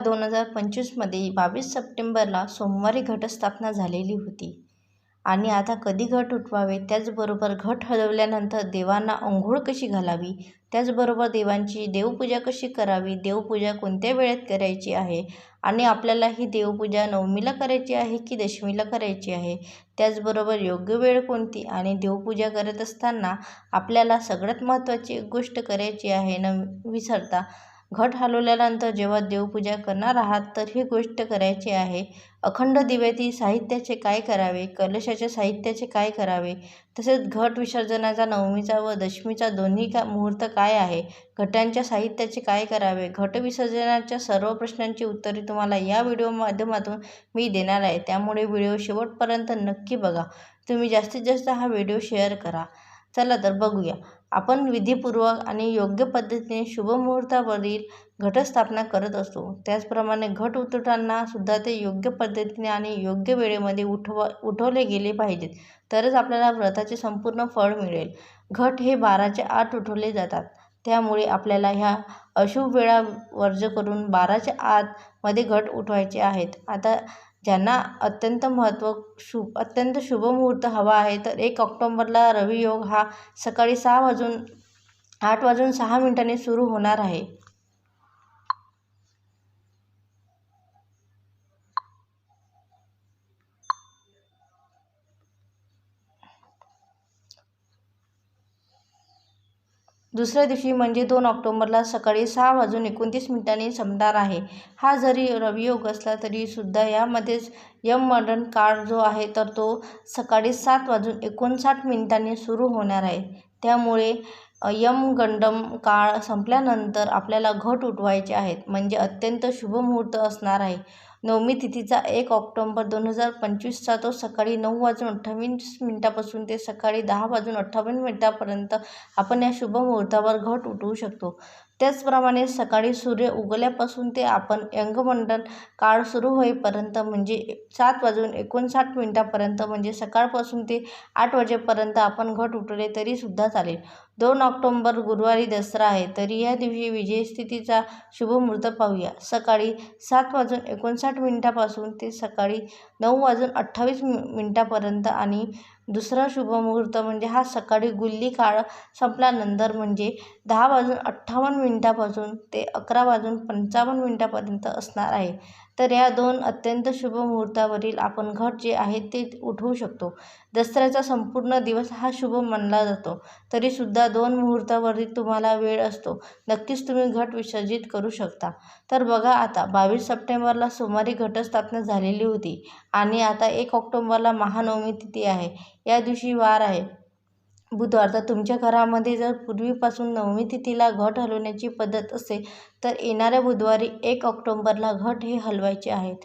दोन हजार पंचवीसमध्ये बावीस सप्टेंबरला सोमवारी घटस्थापना झालेली होती. आणि आता कधी घट उठवावे त्याचबरोबर घट हलवल्यानंतर देवांना अंघोळ कशी घालावी त्याचबरोबर देवांची देवपूजा कशी करावी देवपूजा कोणत्या वेळेत करायची आहे आणि आपल्याला ही देवपूजा नवमीला करायची आहे की दशमीला करायची आहे त्याचबरोबर योग्य वेळ कोणती आणि देवपूजा करत असताना आपल्याला सगळ्यात महत्त्वाची एक गोष्ट करायची आहे न विसरता घट हलवल्यानंतर जेव्हा देवपूजा करणार आहात तर ही गोष्ट करायची आहे. अखंड दिव्यातील साहित्याचे काय करावे? कलशाच्या साहित्याचे काय करावे? तसेच घट विसर्जनाचा नवमीचा व दशमीचा दोन्ही का मुहूर्त काय आहे? घटांच्या साहित्याचे काय करावे? घट विसर्जनाच्या सर्व प्रश्नांची उत्तरे तुम्हाला या व्हिडिओ माध्यमातून मी देणार आहे. त्यामुळे व्हिडिओ शेवटपर्यंत नक्की बघा. तुम्ही जास्तीत जास्त हा व्हिडिओ शेअर करा. चला तर बघूया. आपण विधीपूर्वक आणि योग्य पद्धतीने शुभमुहूर्तावरील घटस्थापना करत असतो. त्याचप्रमाणे घट उतरताना सुद्धा ते योग्य पद्धतीने आणि योग्य वेळेमध्ये उठवा उठवले गेले पाहिजेत. तरच आपल्याला व्रताचे संपूर्ण फळ मिळेल. घट हे बाराच्या आत उठवले जातात. त्यामुळे आपल्याला ह्या अशुभ वेळा वर्ज करून बाराच्या आतमध्ये घट उठवायचे आहेत. आता ज्यांना अत्यंत महत्त्व शु अत्यंत शुभ मुहूर्त हवा आहे तर एक ऑक्टोंबरला रवियोग हा सकाळी सहा वाजून आठ वाजून सहा मिनिटांनी सुरू होणार आहे. दुसऱ्या दिवशी म्हणजे दोन ऑक्टोंबरला सकाळी सहा वाजून एकोणतीस मिनिटांनी संपणार आहे. हा जरी रवियोग असला तरी सुद्धा यामध्येच मॉडर्न काळ जो आहे तर तो सकाळी सात वाजून एकोणसाठ मिनिटांनी सुरू होणार आहे. त्यामुळे यम गंडम काळ संपल्यानंतर आपल्याला घट उठवायचे आहेत. म्हणजे अत्यंत शुभ मुहूर्त असणार आहे. नवमी तिथीचा एक ऑक्टोंबर दोन हजार पंचवीसचा तो सकाळी नऊ वाजून अठ्ठावीस मिनिटापासून ते सकाळी दहा वाजून अठ्ठावन्न मिनिटापर्यंत आपण या शुभ मुहूर्तावर घट उठवू शकतो. त्याचप्रमाणे सकाळी सूर्य उगवल्यापासून ते आपण यंगमंडन काळ सुरू होईपर्यंत म्हणजे सात वाजून एकोणसाठ मिनटापर्यंत म्हणजे सकाळपासून ते आठ वाजेपर्यंत आपण घट उठले तरीसुद्धा चालेल. दोन ऑक्टोंबर गुरुवारी दसरा आहे. तरी या दिवशी विजयस्थितीचा शुभमुहूर्त पाहूया. सकाळी सात वाजून एकोणसाठ मिनिटापासून ते सकाळी नऊ वाजून अठ्ठावीस मिनिटापर्यंत आणि दुसरा शुभमुहूर्त म्हणजे हा सकाळी गुल्ली काळ संपल्यानंतर म्हणजे दहा वाजून अठ्ठावन्न मिनटापासून ते अकरा वाजून पंचावन्न मिनटापर्यंत असणार आहे. तर या दोन अत्यंत शुभ मुहूर्तावरील आपण घट जे आहे ते उठवू शकतो. दसऱ्याचा संपूर्ण दिवस हा शुभ मानला जातो. तरीसुद्धा दोन मुहूर्तावरील तुम्हाला वेळ असतो. नक्कीच तुम्ही घट विसर्जित करू शकता. तर बघा आता बावीस सप्टेंबरला सोमवारी घटस्थापना झालेली होती आणि आता एक ऑक्टोंबरला महानवमी तिथी आहे. या दिवशी वार आहे. बुधवार. तर तुमच्या घरामध्ये जर पूर्वीपासून नवमी तिथीला घट हलवण्याची पद्धत असेल तर येणाऱ्या बुधवारी एक ऑक्टोंबरला घट हे हलवायचे आहेत.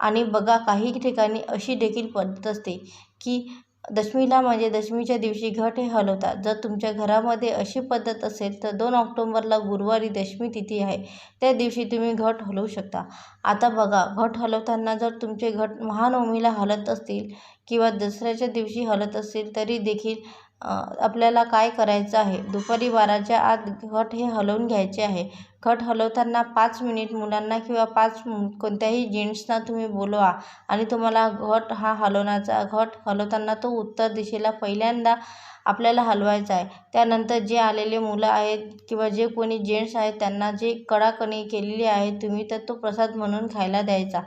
आणि बघा काही ठिकाणी अशी देखील पद्धत असते की दशमीला म्हणजे दशमीच्या दिवशी घट हे हलवतात. जर तुमच्या घरामध्ये अशी पद्धत असेल तर दोन ऑक्टोंबरला गुरुवारी दशमी तिथी आहे. त्या दिवशी तुम्ही घट हलवू शकता. आता बघा घट हलवताना जर तुमचे घट महानवमीला हलत असतील किंवा दसऱ्याच्या दिवशी हलत असतील तरी देखील आपल्याला काय करायचं आहे? दुपारी बाराच्या आत घट हे हलवून घ्यायचे आहे. घट हलवताना पाच मिनिट मुलांना किंवा पाच कोणत्याही जेंट्सना तुम्ही बोलवा आणि तुम्हाला घट हा हलवण्याचा घट हलवताना तो उत्तर दिशेला पहिल्यांदा आपल्याला हलवायचा आहे. त्यानंतर जे आलेले मुलं आहेत किंवा जे कोणी जेंट्स आहेत त्यांना जे कडाकणी केलेली आहे तुम्ही तर तो प्रसाद म्हणून खायला द्यायचा.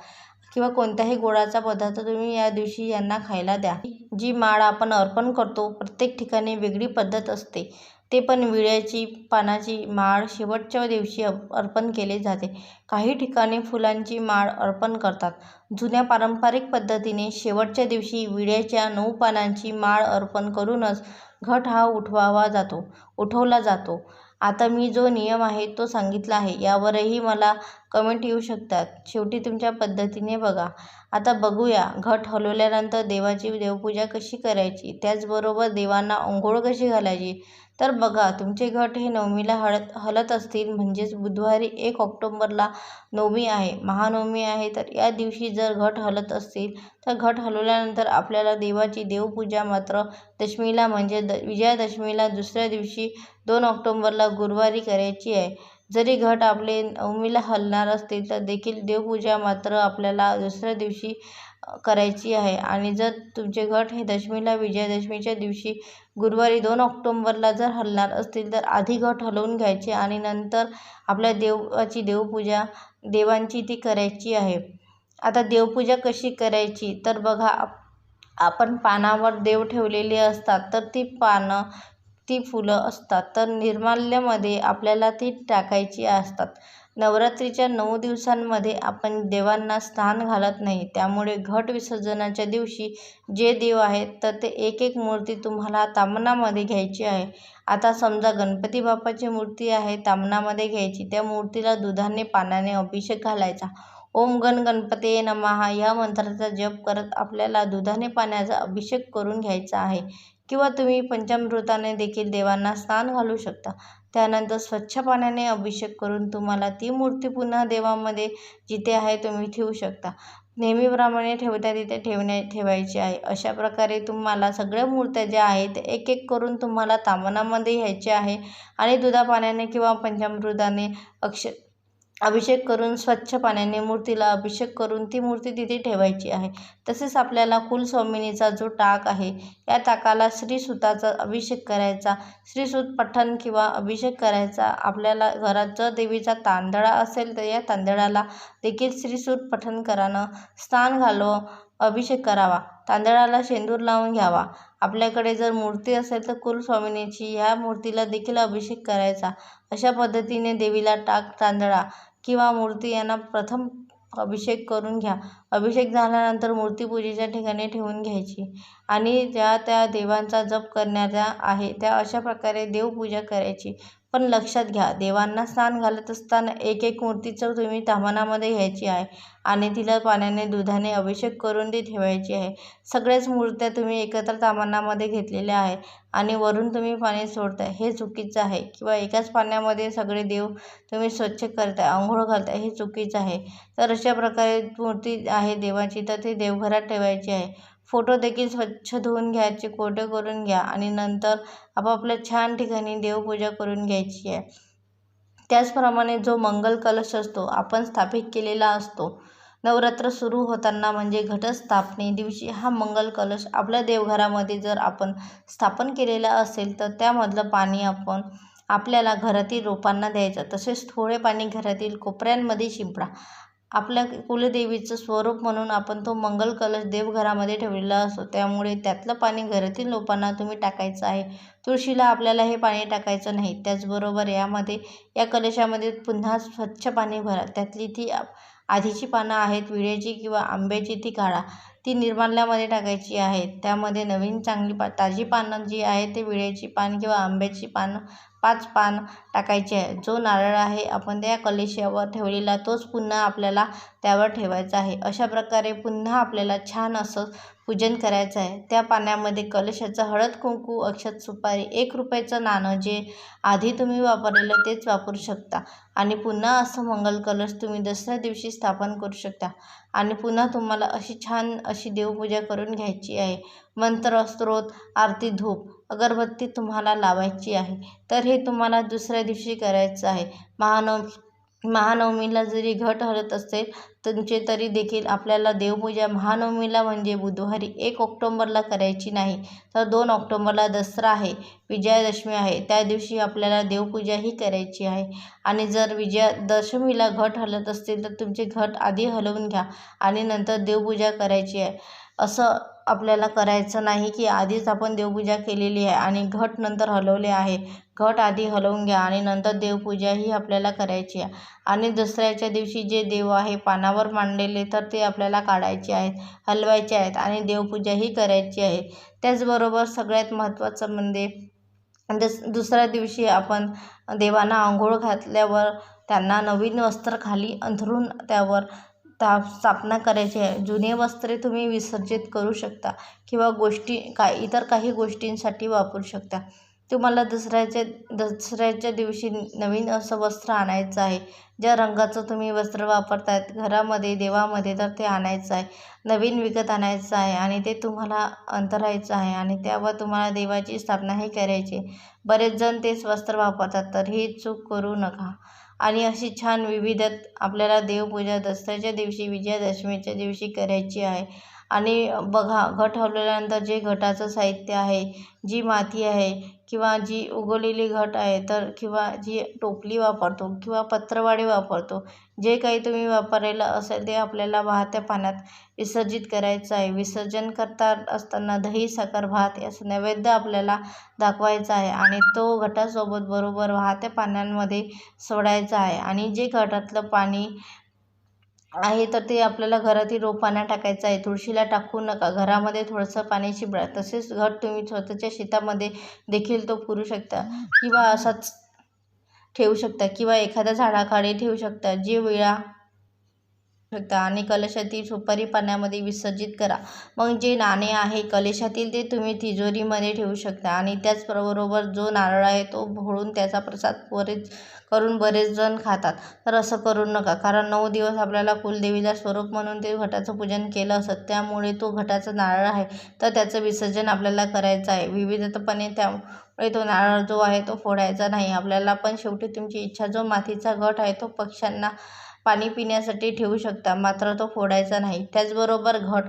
किंवा कोणत्याही गोडाचा पदार्थ तुम्ही या दिवशी यांना खायला द्या. जी माळ आपण अर्पण करतो प्रत्येक ठिकाणी वेगळी पद्धत असते. ते पण विड्याची पानाची माळ शेवटच्या दिवशी अर्पण केले जाते. काही ठिकाणी फुलांची माळ अर्पण करतात. जुन्या पारंपरिक पद्धतीने शेवटच्या दिवशी विड्याच्या नऊ पानांची माळ अर्पण करूनच घट हा उठवावा जातो उठवला जातो. आता मी जो नियम आहे तो सांगितला आहे यावरही मला कमेंट येऊ शकतात. शेवटी तुमच्या पद्धतीने बघा. आता बघूया घट हलवल्यानंतर देवाची देवपूजा कशी करायची? त्याचबरोबर देवांना अंघोळ कशी घालायची? तर बघा तुमचे घट हे नवमीला हळत हलत असतील. म्हणजेच बुधवारी एक ऑक्टोंबरला नवमी आहे. महानवमी आहे तर या दिवशी जर घट हलत असतील तर घट हलवल्यानंतर आपल्याला देवाची देवपूजा मात्र दशमीला म्हणजे द विजयादशमीला दुसऱ्या दिवशी दोन ऑक्टोंबरला गुरुवारी करायची आहे. जरी घट आपले नवमीला हलणार असतील तर देखील देवपूजा मात्र आपल्याला दुसऱ्या दिवशी करायची आहे. आणि जर तुमचे घट हे दशमीला विजयादशमीच्या दिवशी गुरुवारी दोन ऑक्टोंबरला जर हलणार असतील तर आधी घट हलवून घ्यायचे आणि नंतर आपल्या देवाची देवपूजा देवांची ती करायची आहे. आता देवपूजा कशी करायची? तर बघा आपण पानावर देव ठेवलेले असतात तर ती पानं ती फुलं असतात. तर निर्माल्यामध्ये आपल्याला ती टाकायची असतात. नवरात्रीच्या नऊ दिवसांमध्ये आपण देवांना स्थान घालत नाही. त्यामुळे घट विसर्जनाच्या दिवशी जे देव आहेत तर ते एक एक मूर्ती तुम्हाला तामनामध्ये घ्यायची आहे. आता समजा गणपती बाप्पाची मूर्ती आहे तामनामध्ये घ्यायची. त्या मूर्तीला दुधाने पानाने अभिषेक घालायचा. ओम गण गणपते नमहा या मंत्राचा जप करत आपल्याला दुधाने पाण्याचा अभिषेक करून घ्यायचा आहे. किंवा तुम्ही पंचामृताने देखील देवांना स्नान घालू शकता. त्यानंतर स्वच्छ पाण्याने अभिषेक करून तुम्हाला ती मूर्ती पुन्हा देवामध्ये जिथे आहे तुम्ही ठेवू शकता. नेहमीप्रमाणे ठेवता तिथे ठेवण्या ठेवायची आहे. अशा प्रकारे तुम्हाला सगळ्या मूर्त्या ज्या आहेत एक एक करून तुम्हाला तामनामध्ये घ्यायचे आहे. आणि दुधा पाण्याने किंवा पंचामृताने अक्ष अभिषेक करून स्वच्छ पाण्याने मूर्तीला अभिषेक करून ती मूर्ती तिथे ठेवायची आहे. तसेच आपल्याला कुलस्वामिनीचा जो टाक आहे या टाकाला श्रीसुताचा अभिषेक करायचा. श्रीसूत पठण किंवा अभिषेक करायचा. आपल्याला घरात जर देवीचा तांदळा असेल तर या तांदळाला देखील श्रीसूत पठण करानं. स्नान घालो. अभिषेक करावा. तांदळाला शेंदूर लावून घ्यावा. आपल्याकडे जर मूर्ती असेल तर कुलस्वामिनीची ह्या मूर्तीला देखील अभिषेक करायचा. अशा पद्धतीने देवीला टाक तांदळा किंवा मूर्ती यांना प्रथम अभिषेक करून घ्या. अभिषेक झाल्यानंतर मूर्तीपूजेच्या ठिकाणी ठेवून घ्यायची. आणि ज्या त्या देवांचा जप करणाऱ्या आहे त्या अशा प्रकारे देवपूजा करायची. पण लक्षात घ्या देवांना स्नान घालत असताना एक एक मूर्तीचं तुम्ही तामानामध्ये घ्यायची आहे आणि तिला पाण्याने दुधाने अभिषेक करून ती ठेवायची आहे. सगळ्याच मूर्त्या तुम्ही एकत्र तामानामध्ये घेतलेल्या आहे आणि वरून तुम्ही पाणी सोडताय. हे चुकीचं आहे. किंवा एकाच पाण्यामध्ये सगळे देव तुम्ही स्वच्छ करताय आंघोळ घालताय हे चुकीचं आहे. तर अशा प्रकारे मूर्ती आहे देवाची तर ती देवघरात ठेवायची आहे. फोटो देखील स्वच्छ धुवून घ्यायचे कोरडे करून घ्या आणि नंतर आपापल्या छान ठिकाणी देवपूजा करून घ्यायची आहे. त्याचप्रमाणे जो मंगल कलश असतो आपण स्थापित केलेला असतो. नवरात्र सुरू होताना म्हणजे घटस्थापने दिवशी हा मंगल कलश आपल्या देवघरामध्ये जर आपण स्थापन केलेला असेल तर त्यामधलं पाणी आपण आपल्याला घरातील रोपांना द्यायचं तसेच थोडे पाणी घरातील कोपऱ्यांमध्ये शिंपडा. आपल्या कुलदेवीचं स्वरूप म्हणून आपण तो मंगल कलश देवघरामध्ये ठेवलेला असतो. त्यामुळे त्यातलं पाणी घरातील लोकांना तुम्ही टाकायचं आहे. तुळशीला आपल्याला हे पाणी टाकायचं नाही. त्याचबरोबर यामध्ये या कलशामध्ये पुन्हा स्वच्छ पाणी भरा. त्यातली ती आधीची पानं आहेत विड्याची किंवा आंब्याची ती काढा. ती निर्माल्यामध्ये टाकायची आहेत त्यामध्ये नवीन चांगली पा ताजी पानं जी आहे ते विड्याची पान किंवा आंब्याची पानं पाच पान टाकायचे. आहे जो नारळ आहे आपण त्या कलशावर ठेवलेला तोच पुन्हा आपल्याला त्यावर ठेवायचा आहे. अशा प्रकारे पुन्हा आपल्याला छान असं पूजन करायचं आहे. त्या पाण्यामध्ये कलशाचं हळद कुंकू अक्षत सुपारी एक रुपयाचं नाणं जे आधी तुम्ही वापरलेलं तेच वापरू शकता. आणि पुन्हा असं मंगल कलश तुम्ही दसऱ्या दिवशी स्थापन करू शकता. आणि पुन्हा तुम्हाला अशी छान अशी देवपूजा करून घ्यायची आहे. मंत्र स्त्रोत आरती धूप. अगरबत्ती तुम्हाला लावायची आहे तर हे तुम्हाला दुसऱ्या दिवशी करायचं आहे. महानव महानवमीला जरी घट हलत असेल तुमचे तरी देखील आपल्याला देवपूजा महानवमीला म्हणजे बुधवारी एक ऑक्टोंबरला करायची नाही तर दोन ऑक्टोंबरला दसरा आहे विजयादशमी आहे. त्या दिवशी आपल्याला देवपूजाही करायची आहे. आणि जर विजयादशमीला घट हलत असतील तर तुमचे घट आधी हलवून घ्या आणि नंतर देवपूजा करायची आहे. असं आपल्याला करायचं नाही की आधीच आपण देवपूजा केलेली आहे आणि घट नंतर हलवले आहे. घट आधी हलवून घ्या आणि नंतर देवपूजा ही आपल्याला करायची आहे. आणि दसऱ्याच्या दिवशी जे देव आहे पानावर मांडलेले तर ते आपल्याला काढायचे आहेत हलवायचे आहेत आणि देवपूजाही करायची आहे. त्याचबरोबर सगळ्यात महत्त्वाचं म्हणजे दस दुसऱ्या दिवशी आपण देवांना आंघोळ घातल्यावर त्यांना नवीन वस्त्र खाली अंथरून त्यावर ता स्थापना करायची आहे. जुने वस्त्रे तुम्ही विसर्जित करू शकता किंवा गोष्टी का इतर काही गोष्टींसाठी वापरू शकता. तुम्हाला दसऱ्याच्या दसऱ्याच्या दिवशी नवीन असं वस्त्र आणायचं आहे. ज्या रंगाचं तुम्ही वस्त्र वापरतायत घरामध्ये देवामध्ये तर ते आणायचं आहे. नवीन विकत आणायचं आहे आणि ते तुम्हाला अंतरायचं आहे आणि त्यावर तुम्हाला देवाची स्थापनाही करायची बरेच जण तेच वस्त्र वापरतात तर ही चूक करू नका. आणि अशी छान विविधत आपल्याला देवपूजा दसऱ्याच्या दिवशी विजयादशमीच्या दिवशी करायची आहे. आणि बघा घट हलवल्यानंतर जे घटाचं साहित्य आहे जी माती आहे किंवा जी उगवलेली घट आहे तर किंवा जी टोपली वापरतो किंवा पत्रवाडी वापरतो जे काही तुम्ही वापरलेलं असेल ते आपल्याला वाहत्या पाण्यात विसर्जित करायचं आहे. विसर्जन करता असताना दही साखर भात याचं नैवेद्य आपल्याला दाखवायचा आहे आणि तो घटासोबत बरोबर वाहत्या पाण्यांमध्ये सोडायचा आहे आणि जे घटातलं पाणी आहे तर ते आपल्याला घरातील रोपांना टाकायचं आहे. तुळशीला टाकू नका. घरामध्ये थोडंसं पाणी शिंपडा. तसेच घट तुम्ही स्वतःच्या शेतामध्ये देखील तो पुरू शकता. किंवा असाच ठेवू शकता. किंवा एखाद्या झाडाखाली ठेवू शकता. जे विळा शकता आणि कलशातील सुपारी पाण्यामध्ये विसर्जित करा. मग जे नाणे आहे कलशातील ते तुम्ही तिजोरीमध्ये ठेवू शकता. आणि त्याचबरोबर जो नारळ आहे तो भोळून त्याचा प्रसाद बरेच करून बरेच जण खातात. तर असं करू नका कारण नऊ दिवस आपल्याला कुलदेवीला स्वरूप म्हणून ते घटाचं पूजन केलं असत. त्यामुळे तो घटाचा नारळ आहे तर त्याचं विसर्जन आपल्याला करायचं आहे. विविधतपणे त्यामुळे तो नारळ जो आहे तो फोडायचा नाही. आपल्याला पण शेवटी तुमची इच्छा जो मातीचा घट आहे तो पक्ष्यांना पाणी पिण्यासाठी ठेवू शकता मात्र तो फोडायचा नाही. त्याचबरोबर घट.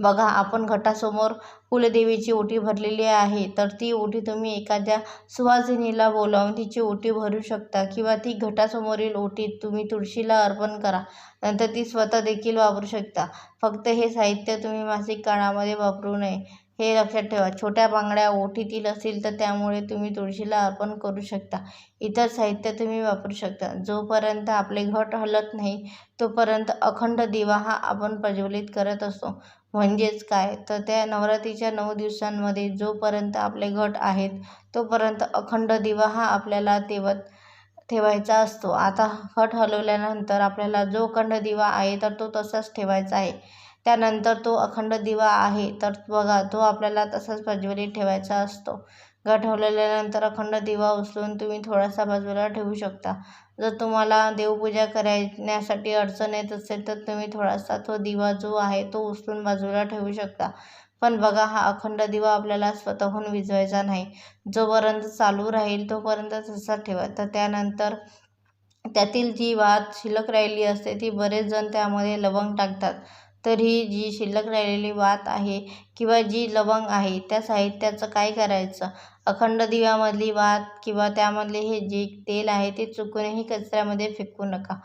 बघा आपण घटासमोर कुलदेवीची ओटी भरलेली आहे तर ती ओटी तुम्ही एखाद्या सुवासिनीला बोलावून तिची ओटी भरू शकता किंवा ती घटासमोरील ओटी तुम्ही तुळशीला अर्पण करा नंतर ती स्वतः देखील वापरू शकता. फक्त हे साहित्य तुम्ही मासिक काळामध्ये वापरू नये. हे लक्षात ठेवा. छोट्या बांगड्या ओटीतील असतील तर त्यामुळे तुम्ही तुळशीला अर्पण करू शकता. इतर साहित्य तुम्ही वापरू शकता. जोपर्यंत आपले घट हलत नाही तोपर्यंत अखंड दिवा हा आपण प्रज्वलित करत असतो. म्हणजेच काय? तर त्या नवरात्रीच्या नऊ दिवसांमध्ये जोपर्यंत आपले घट आहेत तोपर्यंत अखंड दिवा हा आपल्याला तेवत ठेवायचा असतो. आता घट हलवल्यानंतर आपल्याला जो अखंड दिवा आहे तर तो तसाच ठेवायचा आहे. त्यानंतर तो अखंड दिवा आहे तर बघा तो आपल्याला तसाच प्रज्वलित ठेवायचा असतो. घट अखंड दिवा उचलून तुम्ही थोडासा बाजूला ठेवू शकता. जर तुम्हाला देवपूजा करण्यासाठी अडचण येत असेल तर तुम्ही थोडासा तो दिवा जो आहे तो उचलून बाजूला ठेवू शकता. पण बघा हा अखंड दिवा आपल्याला स्वतःहून विझवायचा नाही. जोपर्यंत चालू राहील तोपर्यंत तसा ठेवा. तर त्यानंतर त्यातील जी वात शिल्लक राहिली असते ती बरेच जण त्यामध्ये लवंग टाकतात. तर ही जी शिल्लक राहिलेली वात आहे किंवा जी लवंग आहे त्या साहित्याचं काय करायचं? अखंड दिव्यामधली वात किंवा त्यामधले हे जे तेल आहे ते चुकूनही कचऱ्यामध्ये फेकू नका.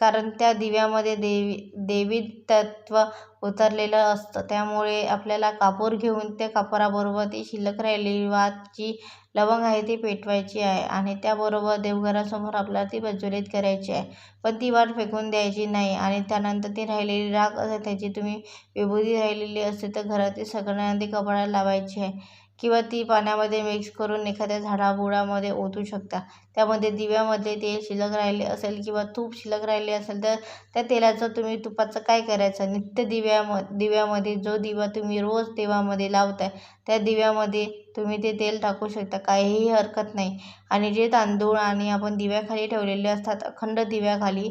कारण त्या दिव्यामध्ये देवी देवी तत्त्व उतरलेलं असतं. त्यामुळे आपल्याला कापूर घेऊन त्या कापराबरोबर ती शिल्लक राहिलेली वात जी लवंग आहे ती पेटवायची आहे आणि त्याबरोबर देवघरासमोर आपल्याला ती प्रज्वलित करायची आहे. पण ती वाट फेकून द्यायची नाही आणि त्यानंतर ती राहिलेली राख असेल त्याची तुम्ही विभूती राहिलेली असते तर घरातील सगळ्यांना ती कपाळाला लावायची आहे. किंवा ती पाण्यामध्ये मिक्स करून एखाद्या झाडाबुडामध्ये ओतू शकता. त्यामध्ये दिव्यामध्ये तेल शिल्लक राहिले असेल किंवा तूप शिल्लक राहिले असेल तर त्या तेलाचं तुम्ही तुपाचं काय करायचं? नित्य दिव्याम दिव्यामध्ये जो दिवा तुम्ही रोज देवामध्ये लावताय त्या दिव्यामध्ये तुम्ही ते तेल टाकू शकता. काहीही हरकत नाही. आणि जे तांदूळ आणि आपण दिव्याखाली ठेवलेले असतात अखंड दिव्याखाली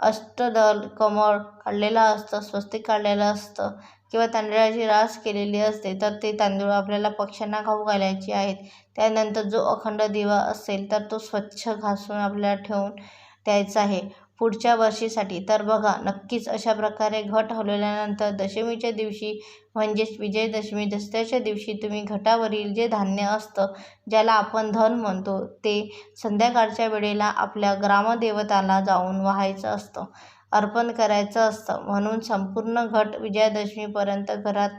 अष्टदल कमळ काढलेलं असतं स्वस्तिक काढलेलं असतं. किंवा तांदळाची रास केलेली असते तर ते तांदूळ आपल्याला पक्ष्यांना खाऊ घालायचे आहेत. त्यानंतर जो अखंड दिवा असेल तर तो स्वच्छ घासून आपल्याला ठेवून द्यायचा आहे. पुढच्या वर्षीसाठी तर बघा नक्कीच अशा प्रकारे घट हलवल्यानंतर दशमीच्या दिवशी म्हणजेच विजयदशमी दसऱ्याच्या दिवशी तुम्ही घटावरील जे धान्य असतं ज्याला आपण धन म्हणतो ते संध्याकाळच्या वेळेला आपल्या ग्रामदेवताला जाऊन व्हायचं असतं. अर्पण करायचं असतं. म्हणून संपूर्ण घट विजयादशमीपर्यंत घरात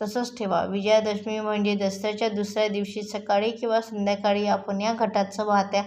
तसंच ठेवा. विजयादशमी म्हणजे दसऱ्याच्या दुसऱ्या दिवशी सकाळी किंवा संध्याकाळी आपण या घटाचं वाहत्या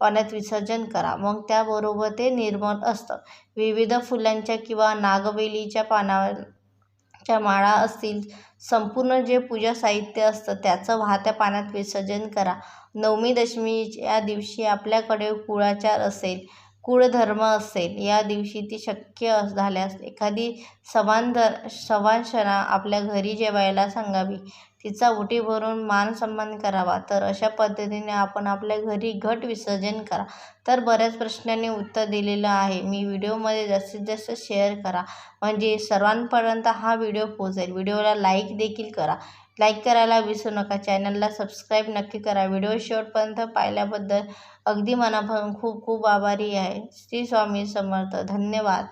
पाण्यात विसर्जन करा. मग त्याबरोबर ते निर्मल असतं. विविध फुलांच्या किंवा नागवेलीच्या पानाच्या माळा असतील संपूर्ण जे पूजा साहित्य असतं त्याचं वाहत्या पाण्यात विसर्जन करा. नवमी दशमीच्या दिवशी आपल्याकडे कुळाचार असेल कुळधर्म असेल या दिवशी ती शक्य झाल्यास एखादी सवांधर सवांशना आपल्या घरी जेवायला सांगावी. तिचा उटी भरून मान सन्मान करावा. तर अशा पद्धतीने आपण आपल्या घरी घट विसर्जन करा. तर बऱ्याच प्रश्नांनी उत्तर दिलेलं आहे. मी व्हिडिओमध्ये जास्तीत जास्त शेअर करा. म्हणजे सर्वांपर्यंत हा व्हिडिओ पोहोचेल. व्हिडिओला लाईक देखील करा. लाईक करायला विसरू नका. चॅनलला सबस्क्राईब नक्की करा. व्हिडिओ शेवटपर्यंत पाहिल्याबद्दल अगदी मनापासून खूप खूप आभारी आहे. श्री स्वामी समर्थ. धन्यवाद.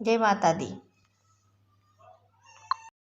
जय माता दी